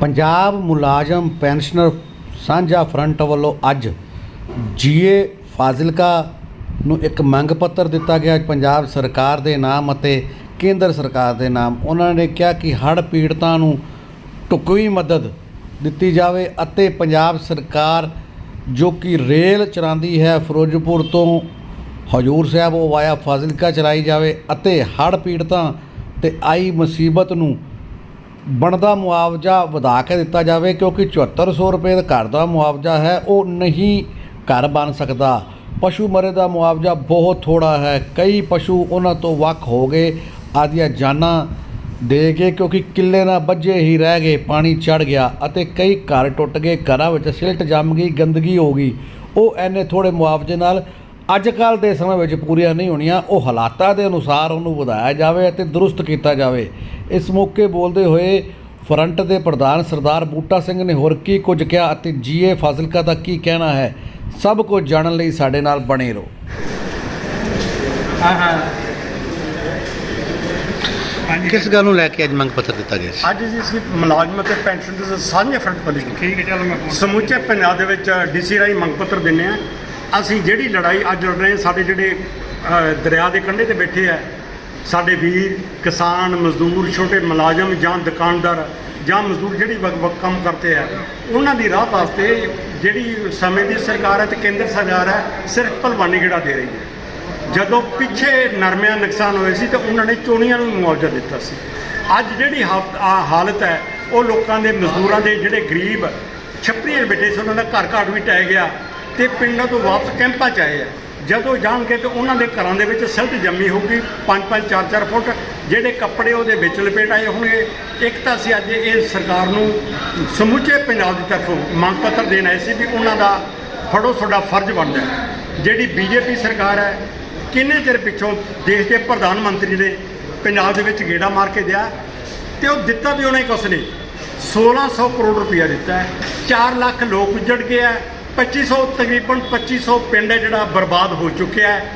ਪੰਜਾਬ ਮੁਲਾਜ਼ਮ ਪੈਨਸ਼ਨਰ ਸਾਂਝਾ ਫਰੰਟ ਵੱਲੋਂ ਅੱਜ ਜੀਏ ਫਾਜ਼ਿਲਕਾ ਨੂੰ ਇੱਕ ਮੰਗ ਪੱਤਰ ਦਿੱਤਾ ਗਿਆ। ਪੰਜਾਬ ਸਰਕਾਰ ਦੇ ਨਾਮ ਅਤੇ ਕੇਂਦਰ ਸਰਕਾਰ ਦੇ ਨਾਮ, ਉਹਨਾਂ ਨੇ ਕਿਹਾ ਕਿ ਹੜ੍ਹ ਪੀੜਤਾਂ ਨੂੰ ਢੁਕਵੀਂ ਮਦਦ ਦਿੱਤੀ ਜਾਵੇ ਅਤੇ ਪੰਜਾਬ ਸਰਕਾਰ ਜੋ ਕਿ ਰੇਲ ਚਲਾਉਂਦੀ ਹੈ ਫਿਰੋਜ਼ਪੁਰ ਤੋਂ ਹਜੂਰ ਸਾਹਿਬ ਉਹ ਵਾਇਆ ਫਾਜ਼ਿਲਕਾ ਚਲਾਈ ਜਾਵੇ ਅਤੇ ਹੜ੍ਹ ਪੀੜਤਾਂ ਤੇ ਆਈ ਮੁਸੀਬਤ ਨੂੰ ਬਣਦਾ ਮੁਆਵਜ਼ਾ ਵਧਾ ਕੇ ਦਿੱਤਾ ਜਾਵੇ ਕਿਉਂਕਿ 7400 ਰੁਪਏ ਦਾ ਘਰ ਦਾ ਮੁਆਵਜ਼ਾ ਹੈ, ਉਹ ਨਹੀਂ ਘਰ ਬਣ ਸਕਦਾ। ਪਸ਼ੂ ਮਰੇ ਦਾ ਮੁਆਵਜ਼ਾ ਬਹੁਤ ਥੋੜਾ ਹੈ। ਕਈ ਪਸ਼ੂ ਉਹਨਾਂ ਤੋਂ ਵੱਖ ਹੋ ਗਏ ਆਦੀਆਂ ਜਾਨਾਂ ਦੇ ਕੇ ਕਿਉਂਕਿ ਕਿੱਲੇ ਨਾਲ ਬੱਝੇ ਹੀ ਰਹਿ ਗਏ, ਪਾਣੀ ਚੜ ਗਿਆ ਅਤੇ ਕਈ ਘਰ ਟੁੱਟ ਗਏ, ਘਰਾਂ ਵਿੱਚ ਸਿਲਟ ਜੰਮ ਗਈ, ਗੰਦਗੀ ਹੋ ਗਈ। ਉਹ ਐਨੇ ਥੋੜੇ ਮੁਆਵਜ਼ੇ ਨਾਲ ਅੱਜ ਕੱਲ ਦੇ ਸਮੇਂ ਵਿੱਚ ਪੂਰੀਆਂ ਨਹੀਂ ਹੋਣੀਆਂ ਉਹ ਹਾਲਾਤਾਂ ਦੇ ਅਨੁਸਾਰ ਉਹਨੂੰ ਵਧਾਇਆ ਜਾਵੇ ਅਤੇ ਦਰੁਸਤ ਕੀਤਾ ਜਾਵੇ। ਇਸ ਮੌਕੇ ਬੋਲਦੇ ਹੋਏ ਫਰੰਟ ਦੇ ਪ੍ਰਧਾਨ ਸਰਦਾਰ ਬੂਟਾ ਸਿੰਘ ਨੇ ਹੋਰ ਕੀ ਕੁਝ ਕਿਹਾ ਅਤੇ ਜੀਏ ਫਾਜ਼ਿਲਕਾ ਦਾ ਕੀ ਕਹਿਣਾ ਹੈ? ਸਭ ਕੁਝ ਜਾਣਨ ਲਈ ਸਾਡੇ ਨਾਲ ਬਣੇ ਰਹੋ। ਹਾਂ ਕਿਸ ਗੱਲ ਨੂੰ ਲੈ ਕੇ ਅੱਜ ਮੰਗ ਪੱਤਰ ਦਿੱਤਾ ਗਿਆ ਅੱਜ ਜੀ ਅਸੀਂ ਮੁਲਾਜ਼ਮ ਅਤੇ ਪੈਨਸ਼ਨ ਦੇ ਸਾਂਝੇ ਫਰੰਟ ਵਾਲੀ ਠੀਕ ਹੈ ਚਲੋ ਮੈਂ ਸਮੁੱਚੇ ਪੰਜਾਬ ਦੇ ਵਿੱਚ ਡੀਸੀ ਰਾਹੀਂ ਮੰਗ ਪੱਤਰ ਦਿੰਨੇ ਆ ਅਸੀਂ ਜਿਹੜੀ ਲੜਾਈ ਅੱਜ ਲੜ ਰਹੇ ਹਾਂ, ਸਾਡੇ ਜਿਹੜੇ ਦਰਿਆ ਦੇ ਕੰਢੇ ਤੇ ਬੈਠੇ ਆ, ਸਾਡੇ ਵੀਰ, ਕਿਸਾਨ, ਮਜ਼ਦੂਰ, ਛੋਟੇ ਮੁਲਾਜ਼ਮ ਜਾਂ ਦੁਕਾਨਦਾਰ ਜਾਂ ਮਜ਼ਦੂਰ ਜਿਹੜੀ ਵਕ ਕੰਮ ਕਰਦੇ ਆ, ਉਹਨਾਂ ਦੀ ਰਾਹ ਵਾਸਤੇ ਜਿਹੜੀ ਸਮੇਂ ਦੀ ਸਰਕਾਰ ਹੈ ਤੇ ਕੇਂਦਰ ਸਰਕਾਰ ਹੈ, ਸਿਰਫ ਭਲਵਾਨੀ ਗੇੜਾ ਦੇ ਰਹੀ ਹੈ। ਜਦੋਂ ਪਿੱਛੇ ਨਰਮਿਆਂ ਨੁਕਸਾਨ ਹੋਏ ਸੀ ਤਾਂ ਉਹਨਾਂ ਨੇ ਚੋਣੀਆਂ ਨੂੰ ਮੁਆਵਜ਼ਾ ਦਿੱਤਾ ਸੀ। ਅੱਜ ਜਿਹੜੀ ਹਾਲਤ ਆਹ ਹਾਲਤ ਹੈ, ਉਹ ਲੋਕਾਂ ਦੇ, ਮਜ਼ਦੂਰਾਂ ਦੇ ਜਿਹੜੇ ਗਰੀਬ, ਛੱਪੜੀਆਂ ਬੈਠੇ ਸੀ, ਉਹਨਾਂ ਦਾ ਘਰ ਘਰ ਵੀ ਟਹਿ ਗਿਆ। ਤੇ ਪਿੰਡਾਂ ਤੋਂ ਵਾਪਸ ਕੈਂਪਾਂ 'ਚ ਆਏ ਆ। ਜਦੋਂ ਜਾਣਗੇ ਤੇ ਉਹਨਾਂ ਦੇ ਘਰਾਂ ਦੇ ਵਿੱਚ ਸਿਲਟ ਜੰਮੀ ਹੋਊਗੀ। 5-5 4-4 ਫੁੱਟ ਜਿਹੜੇ ਕੱਪੜੇ ਉਹਦੇ ਵਿੱਚ ਲਪੇਟ ਆਏ ਹੋਣਗੇ। ਇੱਕ ਤਾਂ ਅਸੀਂ ਅੱਜ ਇਹ ਸਰਕਾਰ ਨੂੰ ਸਮੁੱਚੇ ਪੰਜਾਬ ਦੀ ਤਰਫੋਂ ਮੰਗ ਪੱਤਰ ਦੇਣ ਆਏ ਸੀ ਵੀ ਉਹਨਾਂ ਦਾ ਫੜੋ ਤੁਹਾਡਾ ਫਰਜ਼ ਬਣਦਾ ਹੈ। ਜਿਹੜੀ ਬੀਜੇਪੀ ਸਰਕਾਰ ਹੈ, ਕਿੰਨੇ ਚਿਰ ਪਿੱਛੋਂ ਦੇਸ਼ ਦੇ ਪ੍ਰਧਾਨ ਮੰਤਰੀ ਨੇ ਪੰਜਾਬ ਦੇ ਵਿੱਚ ਗੇੜਾ ਮਾਰ ਕੇ ਗਿਆ ਤੇ ਉਹ ਦਿੱਤਾ ਵੀ ਉਹਨੇ ਕੁਛ ਨਹੀਂ। 1600 ਕਰੋੜ ਰੁਪਇਆ ਦਿੱਤਾ ਹੈ। 4 ਲੱਖ ਲੋਕ ਉੱਜੜ ਗਏ ਹੈ। 2500 ਤਕਰੀਬਨ 2500 ਪਿੰਡ ਹੈ ਜਿਹੜਾ ਬਰਬਾਦ ਹੋ ਚੁੱਕਿਆ ਹੈ।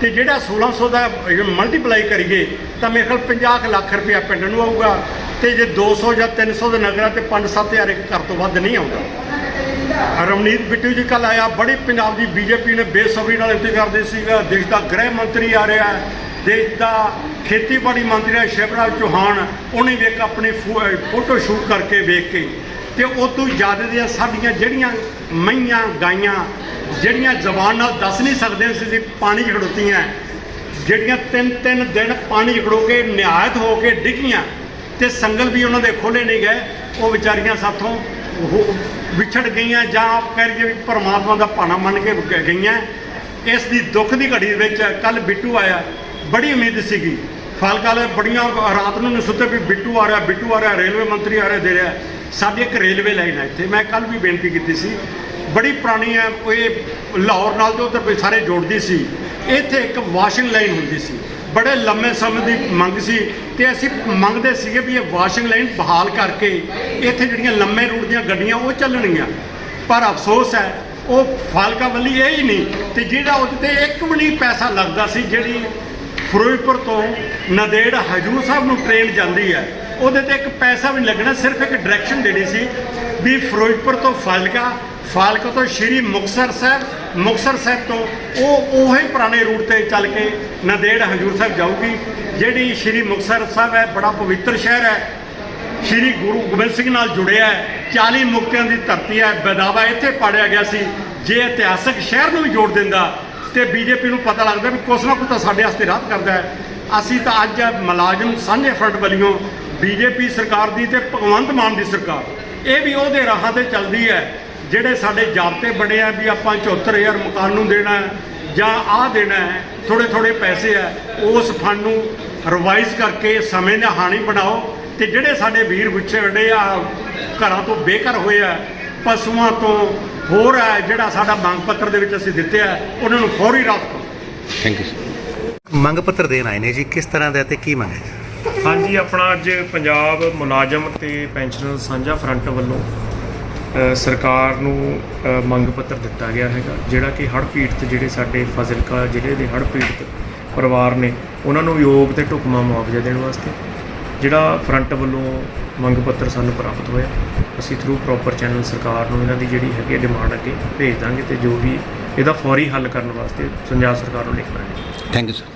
ਤੇ ਜਿਹੜਾ 1600 ਦਾ ਮਲਟੀਪਲਾਈ ਕਰੀਏ, ਤਾਂ ਮੇਰੇ ਖਿਆਲ 50 ਕੁ ਲੱਖ ਰੁਪਇਆ ਪਿੰਡ ਨੂੰ ਆਊਗਾ। ਤੇ ਜੇ 200 ਜਾਂ 300 ਦੇ ਨਗਰਾਂ ਤੇ 5-7000 ਇੱਕ ਘਰ ਤੋਂ ਵੱਧ ਨਹੀਂ ਆਉਂਦਾ। ਰਮਨੀਤ ਬਿੱਟੂ ਜੀ ਕੱਲ ਆਇਆ, ਬੜੀ ਪੰਜਾਬ ਦੀ ਬੀਜੇਪੀ ਨੇ ਬੇਸਬਰੀ ਨਾਲ ਇੰਤਜ਼ਾਰ ਕਰਦੇ ਸੀਗਾ ਦੇਸ਼ ਦਾ ਗ੍ਰਹਿ ਮੰਤਰੀ ਆ ਰਿਹਾ ਹੈ। ਦੇਸ਼ ਦਾ ਖੇਤੀਬਾੜੀ ਮੰਤਰੀ ਹੈ ਸ਼ਿਵਰਾਜ ਚੌਹਾਨ। ਉਹਨੇ ਵੀ ਆਪਣੀ ਫੋ- ਫੋਟੋ ਸ਼ੂਟ ਕਰਕੇ ਵੇਖ ਕੇ ਤੇ ਉਹ ਤੋਂ ਜ਼ਿਆਦਾ ਦੀਆਂ ਸਾਡੀਆਂ ਜਿਹੜੀਆਂ ਮਈਆਂ, ਗਾਈਆਂ, ਜਿਹੜੀਆਂ ਜ਼ਬਾਨ ਨਾਲ ਦੱਸ ਨਹੀਂ ਸਕਦੇ ਸੀ ਅਸੀਂ ਪਾਣੀ ਖੜੋਤੀਆਂ, ਜਿਹੜੀਆਂ ਤਿੰਨ ਤਿੰਨ ਦਿਨ ਪਾਣੀ ਖੜੋ ਕੇ ਨਿਹਾਇਤ ਹੋ ਕੇ ਡਿੱਗੀਆਂ ਤੇ ਸੰਗਲ ਵੀ ਉਹਨਾਂ ਦੇ ਖੋਲੇ ਨਹੀਂ ਗਏ, ਉਹ ਵਿਚਾਰੀਆਂ ਸਾਥੋਂ ਵਿਛੜ ਗਈਆਂ ਜਾਂ ਆਪ ਕਹਿ ਲਈਏ ਵੀ ਪਰਮਾਤਮਾ ਦਾ ਭਾਣਾ ਮੰਨ ਕੇ ਗਈਆਂ। ਇਸ ਦੀ ਦੁੱਖ ਦੀ ਘੜੀ ਵਿੱਚ ਕੱਲ ਬਿੱਟੂ ਆਇਆ, ਬੜੀ ਉਮੀਦ ਸੀਗੀ। ਫਾਲਕਾ ਵਾਲੇ ਬੜੀਆਂ ਰਾਤ ਨੂੰ ਨਹੀਂ ਸੁੱਤੇ ਵੀ ਬਿੱਟੂ ਆ ਰਿਹਾ, ਬਿੱਟੂ ਆ ਰਿਹਾ, ਰੇਲਵੇ ਮੰਤਰੀ ਆ ਰਿਹਾ, ਦੇ ਰਿਹਾ। ਸਾਡੀ ਇੱਕ ਰੇਲਵੇ ਲਾਈਨ ਹੈ ਇੱਥੇ। ਮੈਂ ਕੱਲ ਵੀ ਬੇਨਤੀ ਕੀਤੀ ਸੀ। ਬੜੀ ਪੁਰਾਣੀ ਹੈ ਇਹ ਲਾਹੌਰ ਨਾਲ ਤੇ ਉਧਰ ਸਾਰੇ ਜੋੜਦੀ ਸੀ। ਇੱਥੇ ਇੱਕ ਵਾਸ਼ਿੰਗ ਲਾਈਨ ਹੁੰਦੀ ਸੀ। ਬੜੇ ਲੰਮੇ ਸਮੇਂ ਦੀ ਮੰਗ ਸੀ ਤੇ ਅਸੀਂ ਮੰਗਦੇ ਸੀਗੇ ਵੀ ਇਹ ਵਾਸ਼ਿੰਗ ਲਾਈਨ ਬਹਾਲ ਕਰਕੇ ਇੱਥੇ ਜਿਹੜੀਆਂ ਲੰਮੇ ਰੂਟ ਦੀਆਂ ਗੱਡੀਆਂ ਉਹ ਚੱਲਣਗੀਆਂ। ਪਰ ਅਫਸੋਸ ਹੈ, ਉਹ ਫਾਲਕਾ ਵੱਲੀ ਇਹ ਹੀ ਨਹੀਂ ਤੇ ਜਿਹੜਾ ਉਹਦੇ ਤੇ ਇੱਕ ਵੀ ਨਹੀਂ ਪੈਸਾ ਲੱਗਦਾ ਸੀ, ਜਿਹੜੀ ਫਿਰੋਜ਼ਪੁਰ ਤੋਂ ਨਦੇੜ ਹਜੂਰ ਸਾਹਿਬ ਨੂੰ ਟ੍ਰੇਨ ਜਾਂਦੀ ਹੈ ਉਹਦੇ ਤੇ ਇੱਕ ਪੈਸਾ ਵੀ ਨਹੀਂ ਲੱਗਣਾ, ਸਿਰਫ ਇੱਕ ਡਾਇਰੈਕਸ਼ਨ ਦੇਣੀ ਸੀ ਵੀ ਫਿਰੋਜ਼ਪੁਰ ਤੋਂ ਫਾਜ਼ਿਲਕਾ ਫਾਲਕਾ ਤੋਂ ਸ਼੍ਰੀ ਮੁਕਤਸਰ ਸਾਹਿਬ ਮੁਕਤਸਰ ਸਾਹਿਬ ਤੋਂ ਉਹ ਉਹੀ ਪੁਰਾਣੇ ਰੂਟ ਤੇ ਚੱਲ ਕੇ ਨੰਦੇੜ ਹਜੂਰ ਸਾਹਿਬ ਜਾਊਗੀ, ਜਿਹੜੀ ਸ਼੍ਰੀ ਮੁਕਤਸਰ ਸਾਹਿਬ ਹੈ, ਬੜਾ ਪਵਿੱਤਰ ਸ਼ਹਿਰ ਹੈ। ਸ਼੍ਰੀ ਗੁਰੂ ਗੋਬਿੰਦ ਸਿੰਘ ਨਾਲ ਜੁੜਿਆ ਹੈ 40 ਮੁਕਤਿਆਂ ਦੀ ਧਰਤੀ ਹੈ, ਬਦਾਵਾ ਇੱਥੇ ਪਾੜਿਆ ਗਿਆ ਸੀ, ਜੇ ਇਤਿਹਾਸਕ ਸ਼ਹਿਰ ਨੂੰ ਵੀ ਜੋੜ ਦਿੰਦਾ, ਤੇ ਬੀਜੇਪੀ ਨੂੰ ਪਤਾ ਲੱਗਦਾ ਵੀ ਕੁਛ ਨਾ ਕੁਛ ਤਾਂ ਸਾਡੇ ਵਾਸਤੇ ਰਾਹ ਕਰਦਾ ਹੈ। ਅਸੀਂ ਤਾਂ ਅੱਜ ਮੁਲਾਜ਼ਮ ਸਾਂਝੇ ਫਰੰਟ ਵੱਲੋਂ ਬੀਜੇਪੀ ਸਰਕਾਰ ਦੀ ਤੇ ਭਗਵੰਤ ਮਾਨ ਦੀ ਸਰਕਾਰ। ਇਹ ਵੀ ਉਹਦੇ ਰਾਹਾਂ ਤੇ ਚੱਲਦੀ ਹੈ ਜਿਹੜੇ ਸਾਡੇ ਜਾਬਤੇ ਬਣੇ ਆ ਵੀ ਆਪਾਂ 74000 ਮਕਾਨ ਨੂੰ ਦੇਣਾ ਹੈ ਜਾਂ ਆਹ ਦੇਣਾ ਹੈ ਥੋੜੇ ਥੋੜੇ ਪੈਸੇ ਆ ਉਸ ਫੰਡ ਨੂੰ ਰਿਵਾਈਜ਼ ਕਰਕੇ ਸਮੇਂ ਦਾ ਹਾਣੀ ਬਣਾਓ ਤੇ ਜਿਹੜੇ ਸਾਡੇ ਵੀਰ ਗੁੱਛੇ ਵੱਡੇ ਆ ਘਰਾਂ ਤੋਂ ਬੇਘਰ ਹੋਏ ਆ ਪਸ਼ੂਆਂ ਤੋਂ ਹੋਰ ਹੈ ਜਿਹੜਾ ਸਾਡਾ ਮੰਗ ਪੱਤਰ ਦੇ ਵਿੱਚ ਅਸੀਂ ਦਿੱਤੇ ਆ ਉਹਨਾਂ ਨੂੰ ਫੌਰੀ ਰਾਹਤ ਥੈਂਕ ਯੂ ਮੰਗ ਪੱਤਰ ਦੇਣ ਆਏ ਨੇ ਜੀ ਕਿਸ ਤਰ੍ਹਾਂ ਦਾ ਤੇ ਕੀ ਮੰਗ ਹੈ? ਹਾਂਜੀ, ਆਪਣਾ ਅੱਜ ਪੰਜਾਬ ਮੁਲਾਜ਼ਮ ਤੇ ਪੈਨਸ਼ਨਰ ਸਾਂਝਾ ਫਰੰਟ ਵੱਲੋਂ ਸਰਕਾਰ ਨੂੰ ਮੰਗ ਪੱਤਰ ਦਿੱਤਾ ਗਿਆ ਹੈਗਾ, ਜਿਹੜਾ ਕਿ ਹੜ੍ਹ ਪੀੜਤ ਜਿਹੜੇ ਸਾਡੇ ਫਾਜ਼ਿਲਕਾ ਜ਼ਿਲ੍ਹੇ ਦੇ ਹੜ੍ਹ ਪੀੜਤ ਪਰਿਵਾਰ ਨੇ, ਉਹਨਾਂ ਨੂੰ ਯੋਗ ਤੇ ਢੁਕਮਾ ਮੁਆਵਜ਼ਾ ਦੇਣ ਵਾਸਤੇ, ਜਿਹੜਾ ਫਰੰਟ ਵੱਲੋਂ ਮੰਗ ਪੱਤਰ ਸਾਨੂੰ ਪ੍ਰਾਪਤ ਹੋਇਆ, ਅਸੀਂ ਥਰੂ ਪ੍ਰੋਪਰ ਚੈਨਲ ਸਰਕਾਰ ਨੂੰ ਇਹਨਾਂ ਦੀ ਜਿਹੜੀ ਹੈਗੀ ਡਿਮਾਂਡ ਅੱਗੇ ਭੇਜ ਦਾਂਗੇ ਤੇ ਜੋ ਵੀ ਇਹਦਾ ਫੌਰੀ ਹੱਲ ਕਰਨ ਵਾਸਤੇ ਪੰਜਾਬ ਸਰਕਾਰ ਨੂੰ ਲਿਖਣਾ ਹੈ। Thank you sir